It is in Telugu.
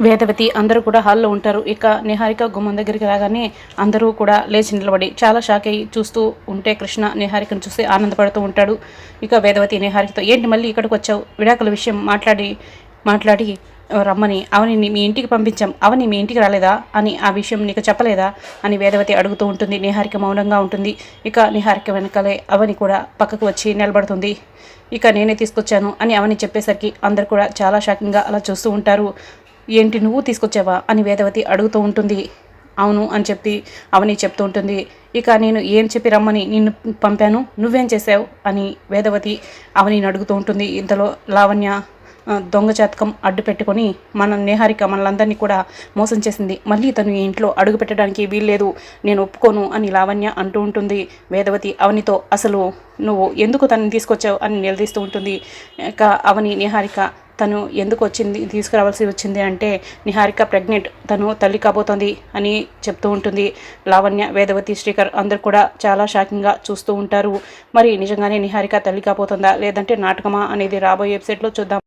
వేదవతి అందరూ కూడా హాల్లో ఉంటారు. ఇక నిహారిక గుమ్మం దగ్గరికి రాగానే అందరూ కూడా లేచి నిలబడి చాలా షాక్ అయ్యి చూస్తూ ఉంటే కృష్ణ నిహారికను చూసి ఆనందపడుతూ ఉంటాడు. ఇక వేదవతి నిహారికతో ఏంటి మళ్ళీ ఇక్కడికి వచ్చావు? విడాకుల విషయం మాట్లాడి మాట్లాడి రమ్మని. అవని మీ ఇంటికి పంపించాం. అవని మీ ఇంటికి రాలేదా? అని ఆ విషయం నీకు చెప్పలేదా? అని వేదవతి అడుగుతూ ఉంటుంది. నిహారిక మౌనంగా ఉంటుంది. ఇక నిహారిక వెనకాలే అవని కూడా పక్కకు వచ్చి నిలబడుతుంది. ఇక నేనే తీసుకొచ్చాను అని అవని చెప్పేసరికి అందరు కూడా చాలా షాకింగ్గా అలా చూస్తూ ఉంటారు. ఏంటి నువ్వు తీసుకొచ్చావా? అని వేదవతి అడుగుతూ ఉంటుంది. అవును అని చెప్పి అవని చెప్తూ ఉంటుంది. ఇక నేను ఏం చెప్పి రమ్మని నిన్ను పంపాను? నువ్వేం చేసావు అని వేదవతి అవనిని అడుగుతూ ఉంటుంది. ఇంతలో లావణ్య దొంగచాతకం దొంగ జాతకం అడ్డు పెట్టుకొని మన నేహారిక మనలందరినీ కూడా మోసం చేసింది. మళ్ళీ తను ఈ ఇంట్లో అడుగు పెట్టడానికి వీల్లేదు. నేను ఒప్పుకోను అని లావణ్య అంటూ ఉంటుంది. వేదవతి అవనితో అసలు నువ్వు ఎందుకు తనని తీసుకొచ్చావు? అని నిలదీస్తూ ఉంటుంది. ఇక అవని నిహారిక తను ఎందుకు వచ్చింది తీసుకురావాల్సి వచ్చింది అంటే నిహారిక ప్రెగ్నెంట్ తను తల్లి కాబోతోంది అని చెప్తూ ఉంటుంది. లావణ్య వేదవతి శ్రీకర్ అందరు కూడా చాలా షాకింగ్గా చూస్తూ ఉంటారు. మరి నిజంగానే నిహారిక తల్లి కాబోతుందా లేదంటే నాటకమా అనేది రాబోయే వెబ్సైట్లో చూద్దాం.